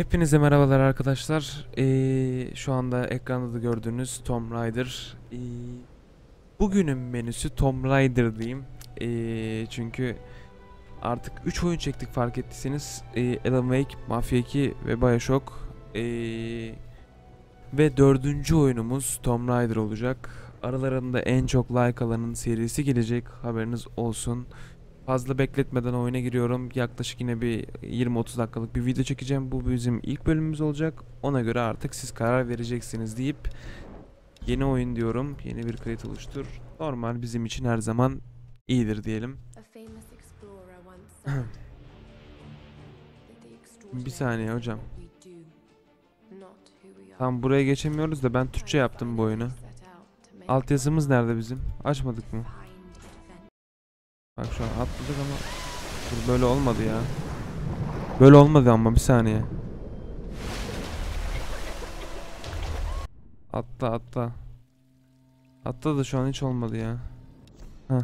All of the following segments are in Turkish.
Hepinize merhabalar arkadaşlar. Ee, şu anda ekranda da gördüğünüz Tomb Raider. Ee, bugünün menüsü Tomb Raider diyeyim. Ee, çünkü artık 3 oyun çektik fark ettiyseniz. Ee, Alan Wake, Mafia 2 ve Bioshock. Ee, ve dördüncü oyunumuz Tomb Raider olacak. Aralarında en çok like alanın serisi gelecek haberiniz olsun. Fazla bekletmeden oyuna giriyorum. Yaklaşık yine bir 20-30 dakikalık bir video çekeceğim. Bu bizim ilk bölümümüz olacak. Ona göre artık siz karar vereceksiniz deyip yeni oyun diyorum. Yeni bir kayıt oluştur. Normal bizim için her zaman iyidir diyelim. Bir saniye hocam. Tam buraya geçemiyoruz da ben Türkçe yaptım bu oyunu. Altyazımız nerede bizim? Açmadık mı? Bak şu an atladık ama Dur, böyle olmadı ya. Böyle olmadı ama bir saniye. Atla atla. Atla da şu an hiç olmadı ya. Heh.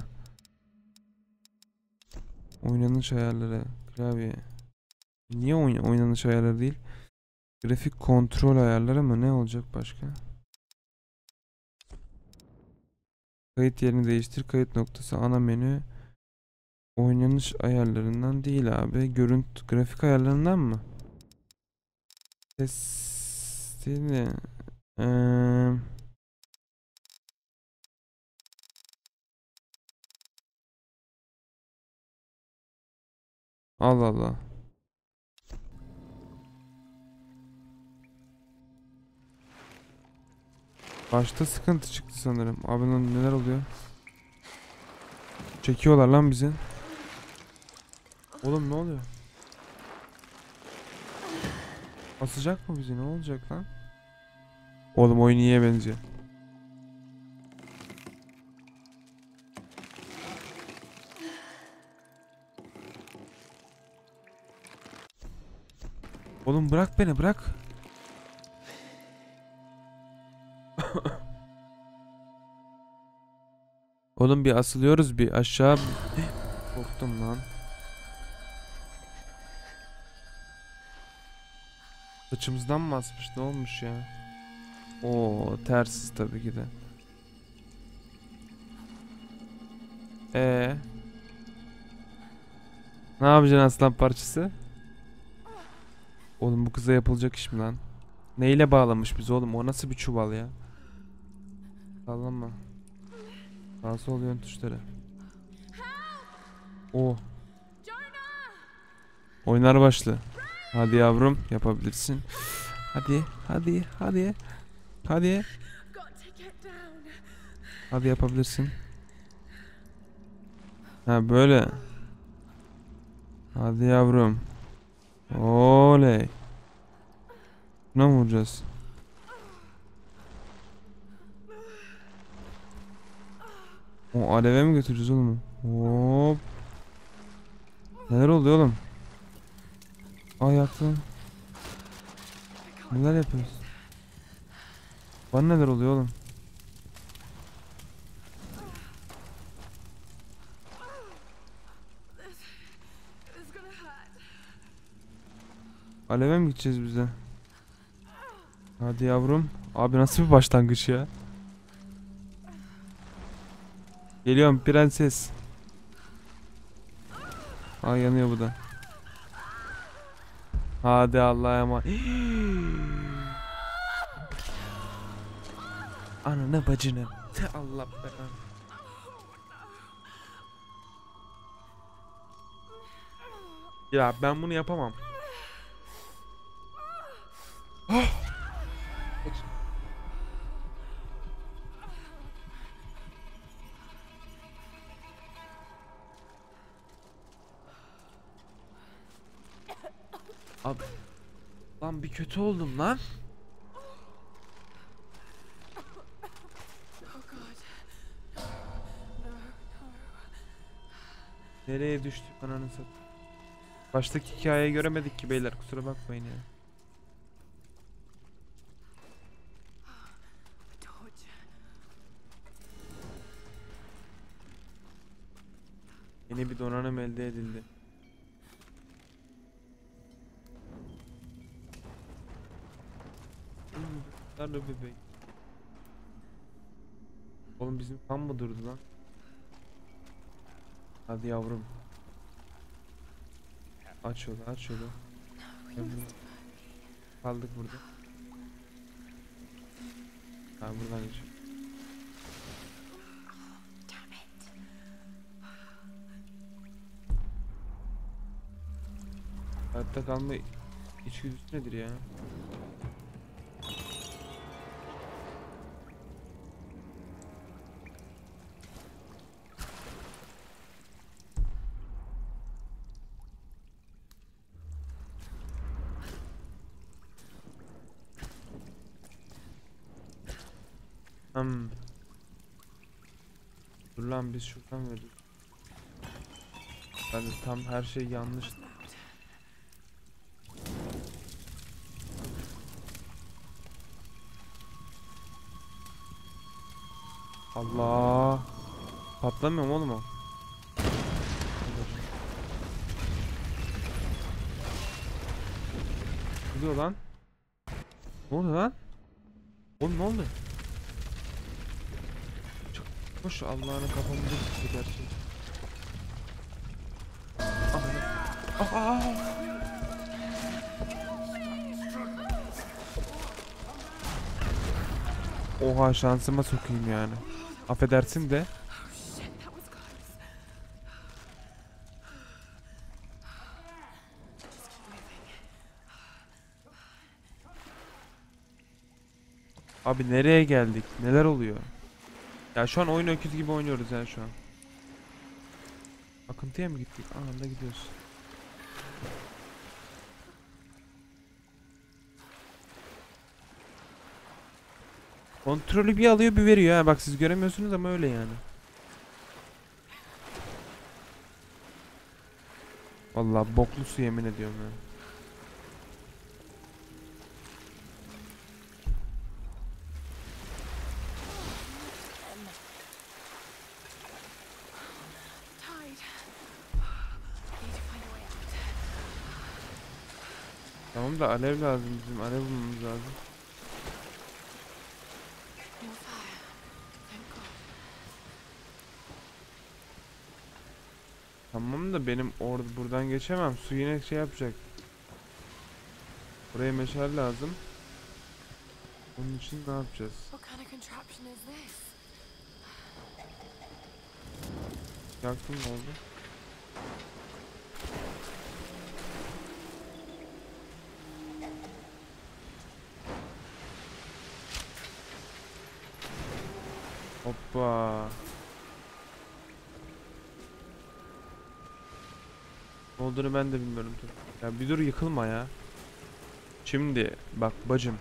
Oynanış ayarları, klavye. Niye oyn oynanış ayarları değil? Grafik kontrol ayarları mı? Ne olacak başka? Kayıt yerini değiştir. Kayıt noktası ana menü. Oynanış ayarlarından değil abi. Görüntü grafik ayarlarından mı? Ses değil de. Eee, Allah Allah. Başta sıkıntı çıktı sanırım. Abi lan neler oluyor? Çekiyorlar lan bizi. Oğlum ne oluyor? Asacak mı bizi? Ne olacak lan? Oğlum oyun iyiye benziyor. Oğlum bırak beni bırak. Oğlum bir asılıyoruz bir aşağı. Korktum lan. Saçımızdan mı asmış? Ne olmuş ya? Oo, tersiz tabii ki de. Ee. Ne yapacaksın aslan parçası? Oğlum bu kıza yapılacak iş mi lan? Neyle bağlamış biz oğlum? O nasıl bir çuval ya? Sallama. Sağ sol yön tuşları. Oo. Oynar başlı. Hadi yavrum yapabilirsin. Hadi hadi hadi. Hadi. Hadi yapabilirsin. Ha böyle. Hadi yavrum. Oley. Buna mı vuracağız? O aleve mi götüreceğiz oğlum? Hop. Neler oluyor oğlum? Ay yaktın. Neler yapıyoruz? Bana neler oluyor oğlum? Aleve mi gideceğiz bize? Hadi yavrum. Abi nasıl bir başlangıç ya? Geliyorum prenses. Ay yanıyor bu da. Hadi Allah'a emanet. Ananı bacını. Te Allah belanı. Ya ben bunu yapamam. Kötü oldum lan. Nereye düştük ananı sat. Baştaki hikayeyi göremedik ki beyler kusura bakmayın ya. Yeni bir donanım elde edildi. Sarı bebek. Oğlum bizim kan mı durdu lan? Hadi yavrum. Aç yolu, aç yolu. Kaldık burada. Ha buradan geç. Damn it. Hayatta kalma içgüdüsü nedir ya? Lan biz şuradan verdik. De tam her şey yanlış Allah. Patlamıyor mu oğlum o? Ne oluyor lan? Ne oluyor lan? Oğlum ne oldu? Çok hoş Allah'ını kafamda gitti gerçek. Ah, ah, ah. Oha şansıma sokayım yani. Affedersin de. Abi nereye geldik? Neler oluyor? Ya şu an oyun öküz gibi oynuyoruz yani şu an. Akıntıya mı gittik? Anında gidiyoruz. Kontrolü bir alıyor bir veriyor. Bak siz göremiyorsunuz ama öyle yani. Vallahi boklu su yemin ediyorum ya. Tide. Tamam da alev lazım bizim. Alev bulmamız lazım. Tamam da benim orada buradan geçemem. Su yine şey yapacak. Buraya meşal lazım. Onun için ne yapacağız? Yaktım ne oldu? Hoppa. Ne olduğunu ben de bilmiyorum. Ya bir dur yıkılma ya. Şimdi bak bacım.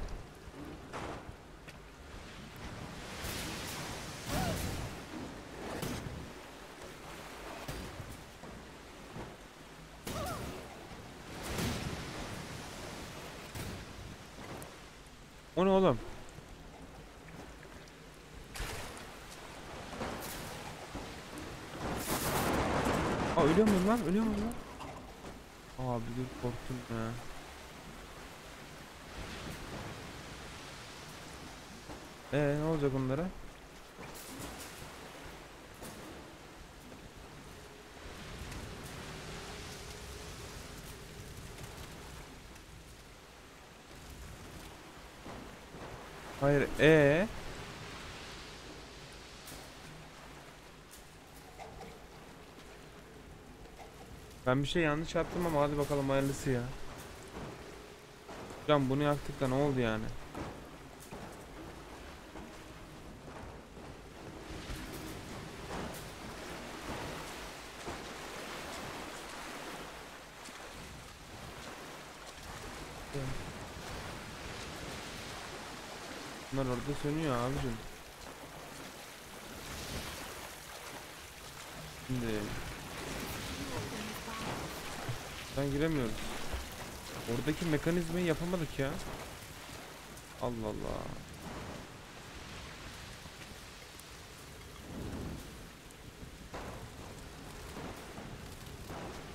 O ne oğlum? Aa ölüyor muyum lan? Abi dur korktum ya. Ee ne olacak onlara? Hayır, ee? Ben bir şey yanlış yaptım ama hadi bakalım hayırlısı ya. Hocam bunu yaktık da ne oldu yani? Bunlar orada sönüyor abicim. Şimdi ben giremiyoruz. Oradaki mekanizmayı yapamadık ya. Allah Allah.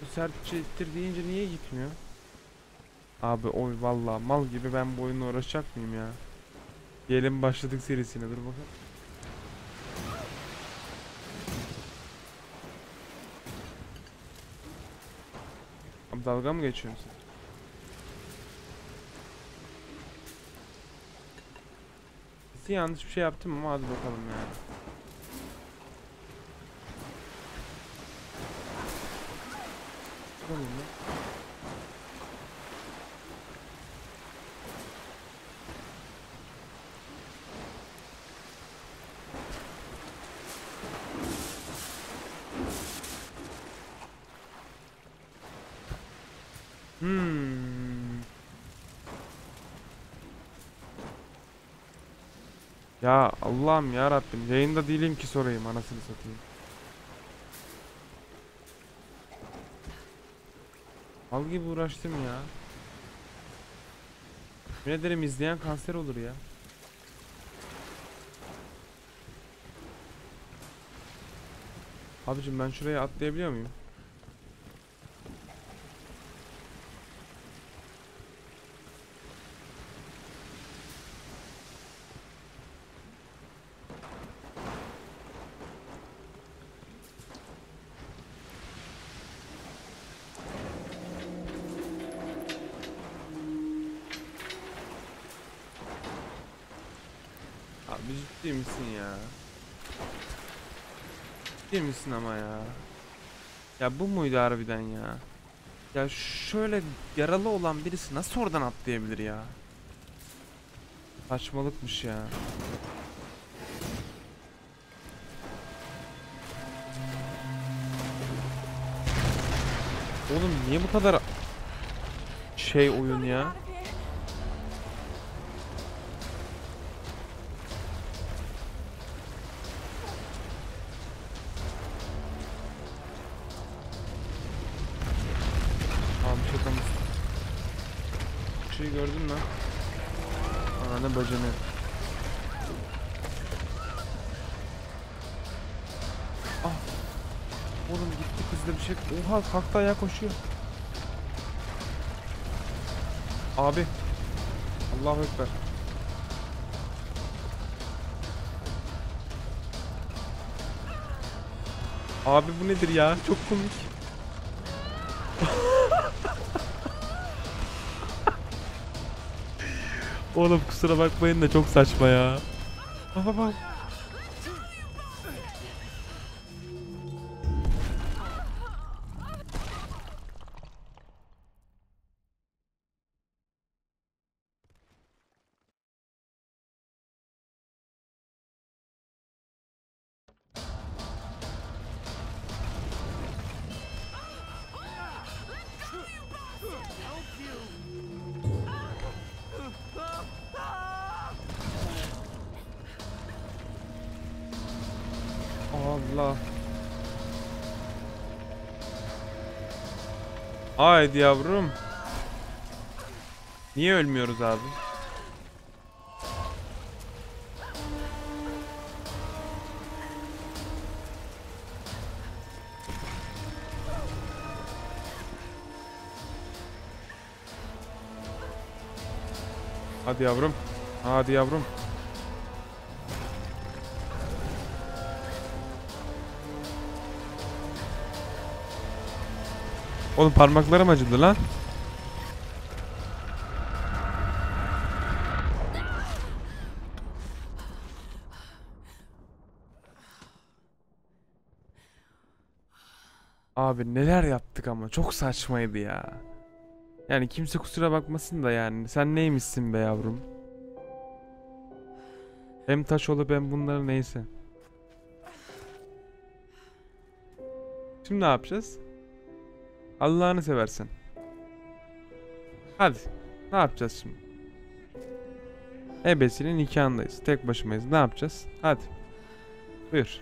Bu sertçe ittir deyince niye gitmiyor? Abi oy vallahi mal gibi ben bu oyunla uğraşacak mıyım ya? Diyelim başladık serisine dur bakalım. Dalga mı geçiyorsun sen? Yanlış bir şey yaptım ama hadi bakalım yani. Bakalım ya. Hmm. Ya Allah'ım ya Rabbim yayında değilim ki sorayım anasını satayım. Al gibi uğraştım ya. Ne ederim izleyen kanser olur ya. Abicim ben şuraya atlayabiliyor muyum? Abi ciddi misin ya? Misin ama ya? Ya bu muydu harbiden ya? Ya şöyle yaralı olan birisi nasıl oradan atlayabilir ya? Saçmalıkmış ya. Oğlum niye bu kadar şey oyun ya? Bacını. Ah. Oğlum gitti kızda bir şey. Oha kalktı ayağa koşuyor. Abi. Allahu Ekber. Abi bu nedir ya? Çok komik. Oğlum kusura bakmayın da çok saçma ya. Bak bak Haydi yavrum. Niye ölmüyoruz abi? Hadi yavrum. Hadi yavrum. Oğlum parmaklarım acıdı lan. Abi neler yaptık ama çok saçmaydı ya. Yani kimse kusura bakmasın da yani sen neymişsin be yavrum? Hem taş olup hem bunları neyse. Şimdi ne yapacağız? Allah'ını seversen. Hadi. Ne yapacağız şimdi? Ebesinin nikahındayız. Tek başımayız. Ne yapacağız? Hadi. Buyur.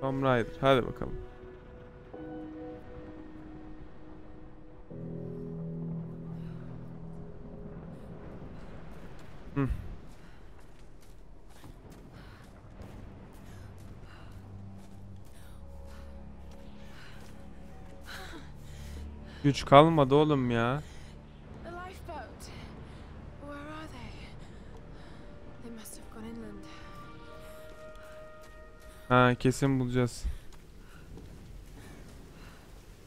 Tomb Raider. Hadi bakalım. güç kalmadı oğlum ya. Ha kesin bulacağız.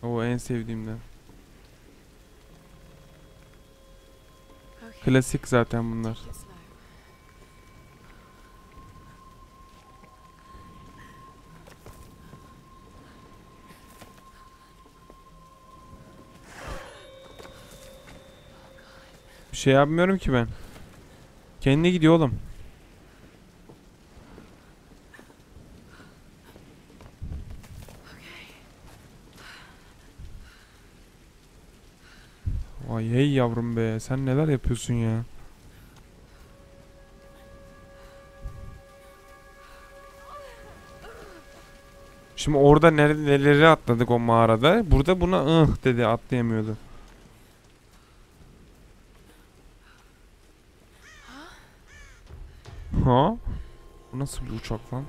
O en sevdiğimden. Klasik zaten bunlar. Şey yapmıyorum ki ben. Kendi gidiyor oğlum. Vay hey yavrum be sen neler yapıyorsun ya. Şimdi orada neleri atladık o mağarada. Burada buna ıh dedi atlayamıyordu. Ha? Bu nasıl bir uçak lan?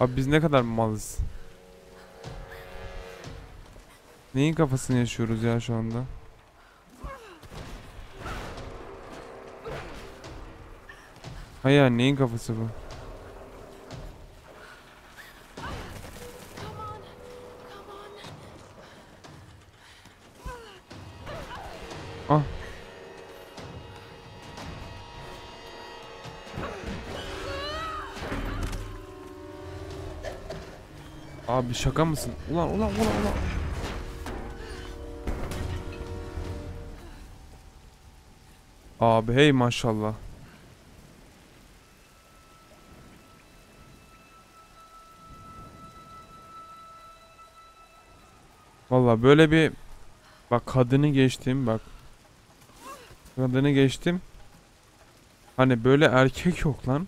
Abi biz ne kadar malız. Neyin kafasını yaşıyoruz ya şu anda? Hayır neyin kafası bu? Şaka mısın? Ulan ulan ulan ulan. Abi hey maşallah. Valla böyle bir bak kadını geçtim bak. Kadını geçtim. Hani böyle erkek yok lan.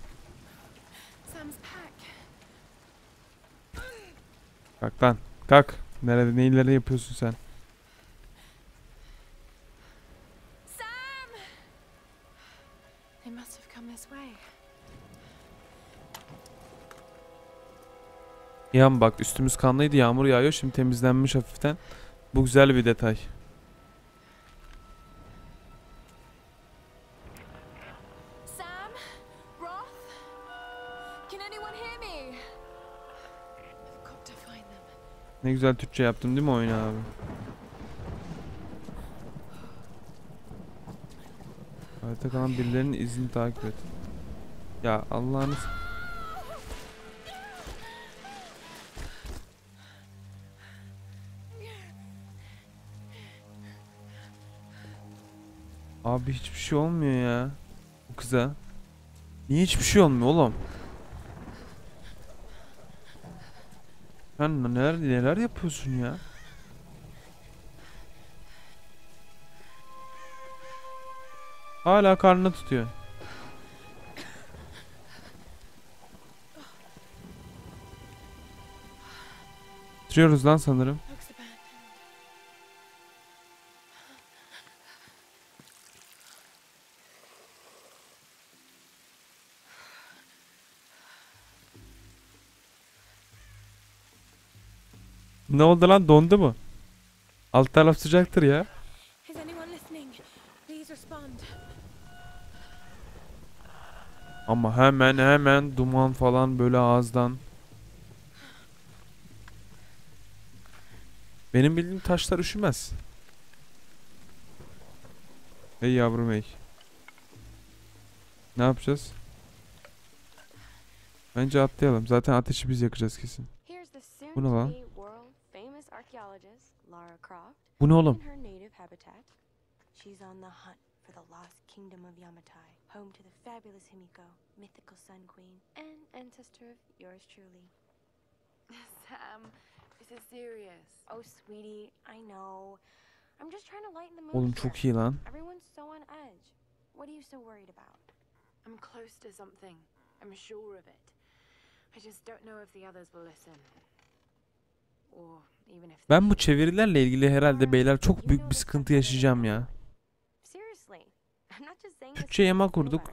Kalk lan. Kalk. Nerede neyleri yapıyorsun sen? Yan bak üstümüz kanlıydı yağmur yağıyor şimdi temizlenmiş hafiften. Bu güzel bir detay. Ne güzel Türkçe yaptım değil mi oyunu abi? Hayatta kalan birilerinin izini takip et. Ya Allah'ını Abi hiçbir şey olmuyor ya. Bu kıza. Niye hiçbir şey olmuyor oğlum? Sen neler neler yapıyorsun ya? Hala karnını tutuyor. Bitiriyoruz lan sanırım. Ne oldu lan dondu mu? Alt taraf sıcaktır ya. Ama hemen hemen duman falan böyle ağızdan. Benim bildiğim taşlar üşümez. Hey yavrum hey. Ne yapacağız? Bence atlayalım. Zaten ateşi biz yakacağız kesin. Bu ne lan? Archaeologist Lara Croft Bu ne oğlum? in her native habitat. She's on the hunt for the lost kingdom of Yamatai, home to the fabulous Himiko, mythical sun queen, and ancestor of yours truly. Sam, this is serious. Oh, sweetie, I know. I'm just trying to lighten the mood. Oğlum çok iyi lan. Everyone's so on edge. What are you so worried about? I'm close to something. I'm sure of it. I just don't know if the others will listen. Or even if they Ben bu çevirilerle ilgili herhalde beyler çok büyük bir sıkıntı yaşayacağım ya. Türkçe yama kurduk.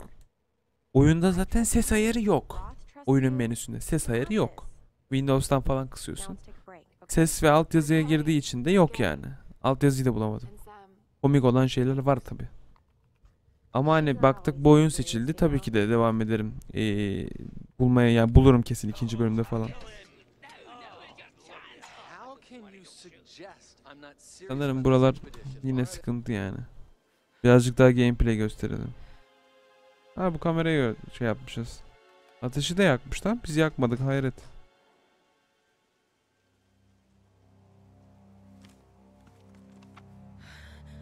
Oyunda zaten ses ayarı yok. Oyunun menüsünde ses ayarı yok. Windows'tan falan kısıyorsun. ses ve altyazıya girdiği için de yok yani. Altyazıyı da bulamadım. Sam, Komik olan şeyler var tabi. Ama hani baktık bu oyun seçildi tabii ki de devam ederim. Ee, bulmaya yani bulurum kesin ikinci bölümde falan. Sanırım buralar yine sıkıntı yani. Birazcık daha gameplay gösterelim. Ha bu kamerayı şey yapmışız. Ateşi de yakmışlar. Biz yakmadık hayret.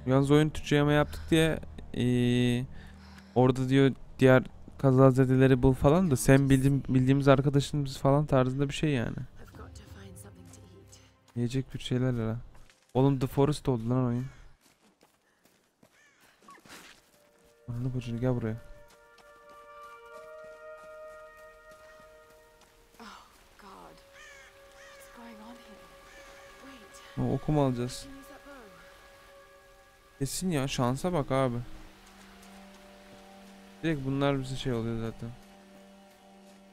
Yalnız oyun Türkçe yama yaptık diye eee, orada diyor diğer kazazedeleri bul falan da sen bildiğim, bildiğimiz arkadaşımız falan tarzında bir şey yani. Yiyecek bir şeyler ara. Oğlum The Forest oldu lan oyun. Anlı bacını gel buraya. Oh, God. What's going on here? Wait, O, okum alacağız. Kesin ya şansa bak abi. Direkt bunlar bize şey oluyor zaten.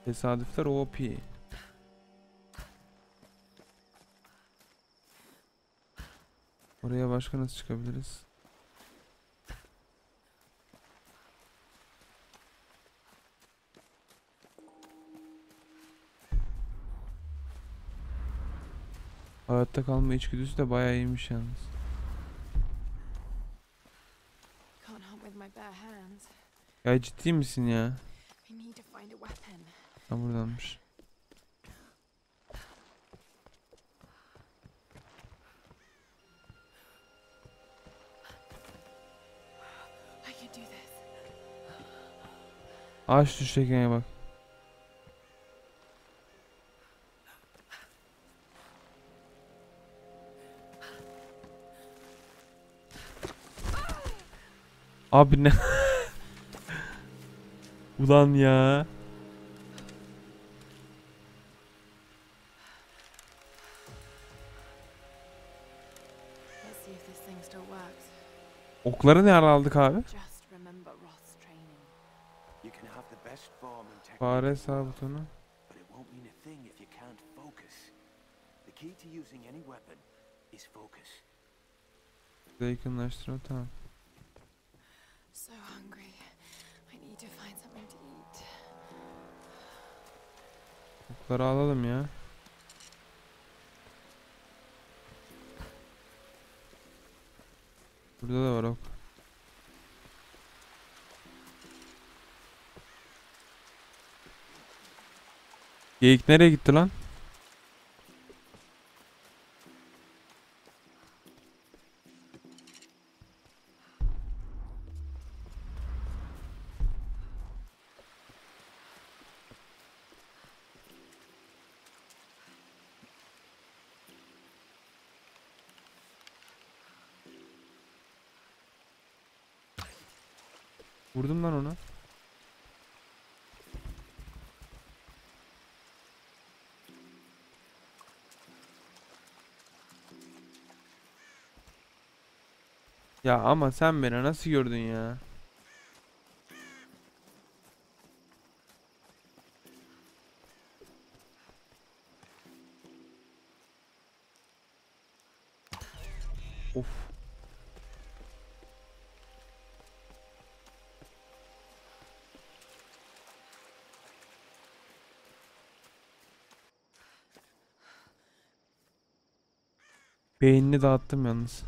Tesadüfler OP. Oraya başka nasıl çıkabiliriz? Hayatta kalma içgüdüsü de bayağı iyiymiş yalnız. Ya ciddi misin ya? Ha buradanmış. Ağaç düşecekken bak. Abi ne? Ulan ya. Okları ne ara aldık abi? Any weapon is focus. Yakınlaştırma tamam. So hungry. I need to find something to eat. Okları alalım ya. Burada da var ok. Geyik nereye gitti lan? Ya ama sen beni nasıl gördün ya? Of. Beynini dağıttım yalnız.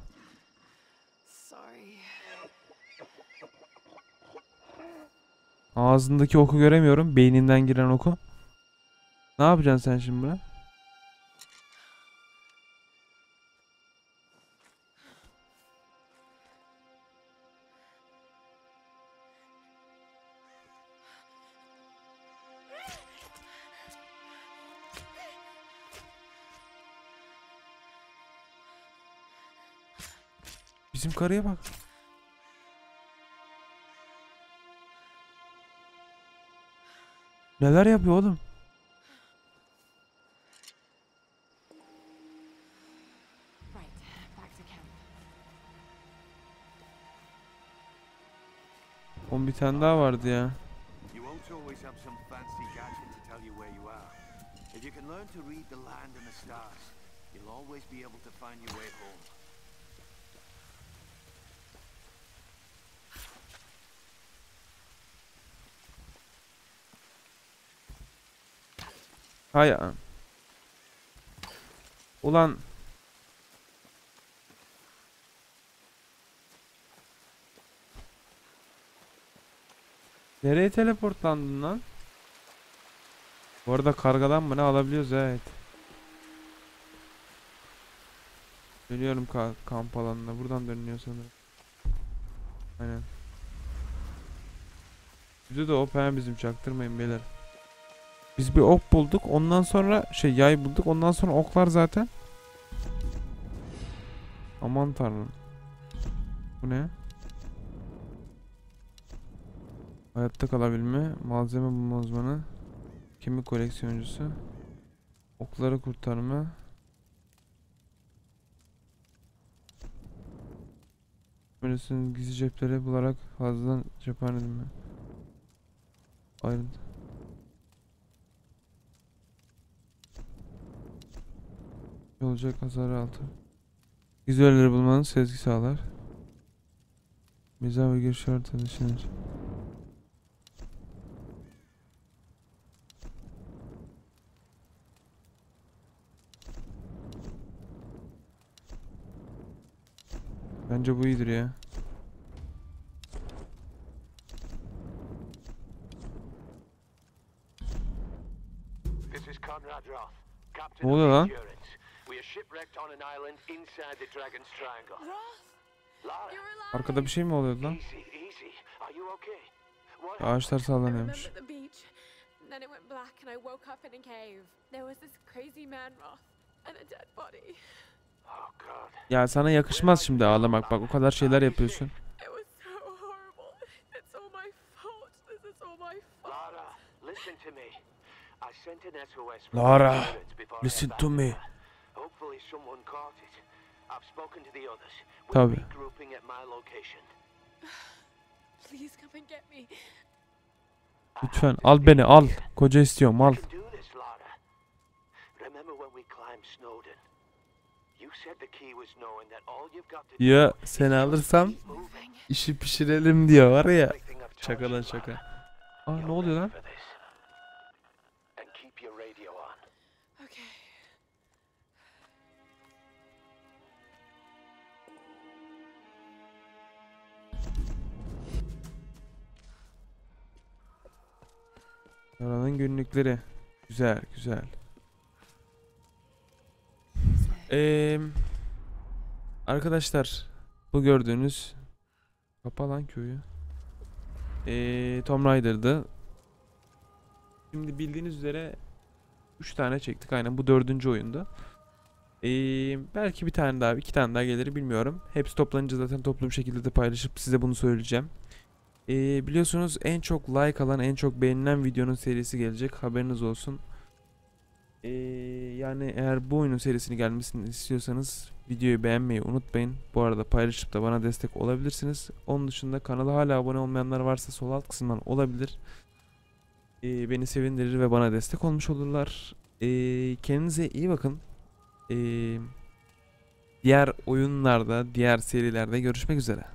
Ağzındaki oku göremiyorum. Beyninden giren oku. Ne yapacaksın sen şimdi buna? Bizim karıya bak. Neler yapıyor oğlum? On bir tane daha vardı ya. You'll always be able to find your way home. Hay Ulan Nereye teleportlandın lan? Bu arada kargadan mı ne alabiliyoruz evet. Dönüyorum ka kamp alanına. Buradan dönüyor sanırım. Aynen. Bizde de he bizim çaktırmayın beyler. Biz bir ok bulduk. Ondan sonra şey yay bulduk. Ondan sonra oklar zaten. Aman tanrım. Bu ne? Hayatta kalabilme, malzeme bulma uzmanı, kemik koleksiyoncusu, okları kurtarma. Böylesinin gizli cepleri bularak fazladan cephan edilme. Olacak hasarı altı. Gizli ölüleri bulmanın sezgi sağlar. Mizah ve giriş şartı düşünür. Bence bu iyidir ya. Ne oluyor lan? On an island inside the Dragon's Triangle. Roth, Lara, you're alive. Arkada bir şey mi oluyordu lan? easy, easy. Are you okay? What Ağaçlar I sallanıyormuş. remember the beach. Then it went black and I woke up in a cave. There was this crazy man Roth and a dead body. Oh God. Ya sana yakışmaz şimdi ağlamak bak o kadar şeyler yapıyorsun. It was so horrible. It's all my fault. This is all my fault. Lara, listen to me. Hopefully someone caught it. I've spoken to the others. We're regrouping at my location. Please come and get me. Lütfen al beni al. Koca istiyorum al. You can do this, Lara. Remember when we climbed Snowden? You said the key was knowing that all you've got to do Ya seni alırsam işi pişirelim diyor var ya. Şaka lan şaka. Aa ne oluyor lan? Yaranın günlükleri. Güzel güzel. Eee arkadaşlar bu gördüğünüz Kapa lan köyü. Eee Tomb Raider'dı. Şimdi bildiğiniz üzere 3 tane çektik aynen bu dördüncü oyunda. Eee belki bir tane daha iki tane daha gelir bilmiyorum. Hepsi toplanınca zaten toplu bir şekilde de paylaşıp size bunu söyleyeceğim. Eee biliyorsunuz en çok like alan en çok beğenilen videonun serisi gelecek haberiniz olsun. Eee, yani eğer bu oyunun serisini gelmesini istiyorsanız videoyu beğenmeyi unutmayın. Bu arada paylaşıp da bana destek olabilirsiniz. Onun dışında kanala hala abone olmayanlar varsa sol alt kısımdan olabilir. Eee, beni sevindirir ve bana destek olmuş olurlar. Eee, kendinize iyi bakın. Eee, diğer oyunlarda, diğer serilerde görüşmek üzere.